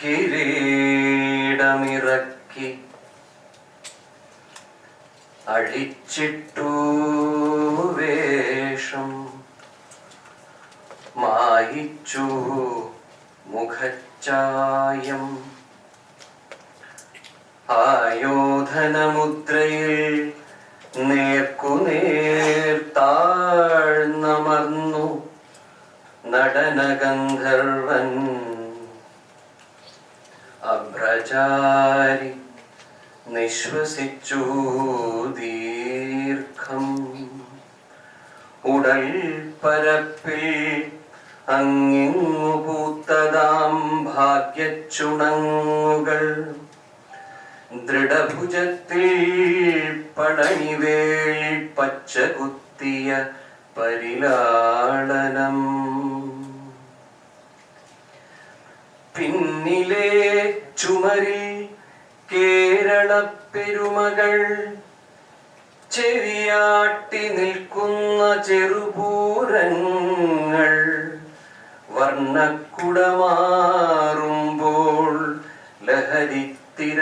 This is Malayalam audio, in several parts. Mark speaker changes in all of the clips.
Speaker 1: കിരീടമിറക്കി അഴിച്ചിട്ടു വേഷം മായിച്ചു മുഖച്ചായം. ആയോധനമുദ്രയിൽ നേർക്കുനേർ താഴ്ന്നമർന്നു നടനഗന്ധർവൻ അഭ്രചാരി നിശ്വസിച്ചു ദീർഘം. ഉടൽ പരപ്പിൽ അങ്ങിങ്ങു പൂത്തതാം ഭാഗ്യച്ചുണങ്ങുകൾ. ദൃഢഭുജത്തിൽ പടനിവേൾ പച്ച കുത്തിയ പരിലാളനം ചുമരിൽ കേരള പെരുമകൾ ചെവിയാട്ടി നിൽക്കുന്ന ചെറുപൂരങ്ങൾ വർണക്കുടമാറുമ്പോൾ ലഹരിത്തിര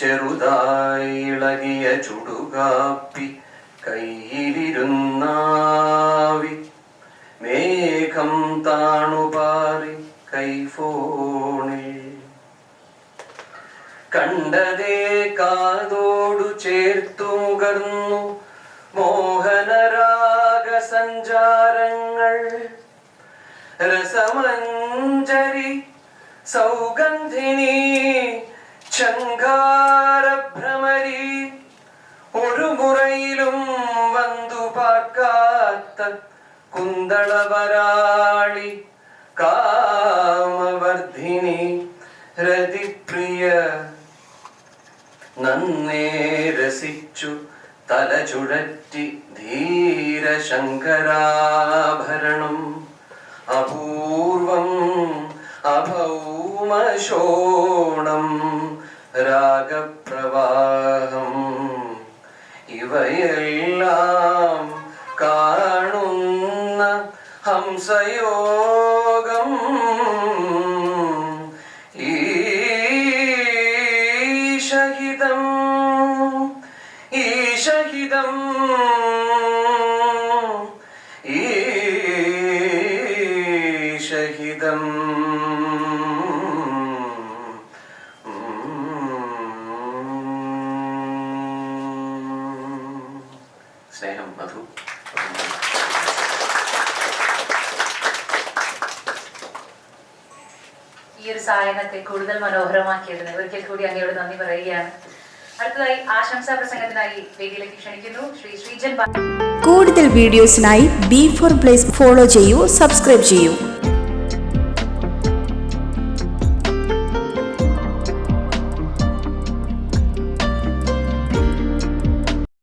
Speaker 1: ചെറുതായി ഇളകിയ ചുടുകാപ്പി കയ്യിലിരുന്നാവി. മേഘം താണുപാറി കൈഫോണിൽ കണ്ടതേ കാതോടു ചേർത്തു മുകർന്നു മോഹനരാഗ സഞ്ചാരങ്ങൾ. രസമഞ്ജരി സൗഗന്ധിനി ശങ്കാരഭ്രമരി ഒരു മുറയിലും വന്നു പാർക്കാത്ത കുന്തളവരാളി കാമവർദ്ധിനി രസിച്ചു തല ചുഴറ്റി ധീരശങ്കരാഭരണം. അപൂർവം അഭൗമശോണം രാഗപ്രവാഹം. ഇവയെല്ലാം കാണുന്ന ഹംസയോഗം ഈശഹിതം സ്നേഹം മധു.
Speaker 2: ഈ ഒരു സായനത്തെ കൂടുതൽ മനോഹരമാക്കിയതിന് ഒരിക്കൽ കൂടി അങ്ങയോട് നന്ദി പറയുകയാണ്. അടുത്തതായി ആശംസാ പ്രസംഗത്തിനായി വേദിയിലേക്ക് ക്ഷണിക്കുന്നു ശ്രീ ശ്രീജൻ
Speaker 3: കൂടുതൽ വീഡിയോസിനായി ബി ഫോർ പ്ലേസ് ഫോളോ ചെയ്യൂ സബ്സ്ക്രൈബ് ചെയ്യൂ.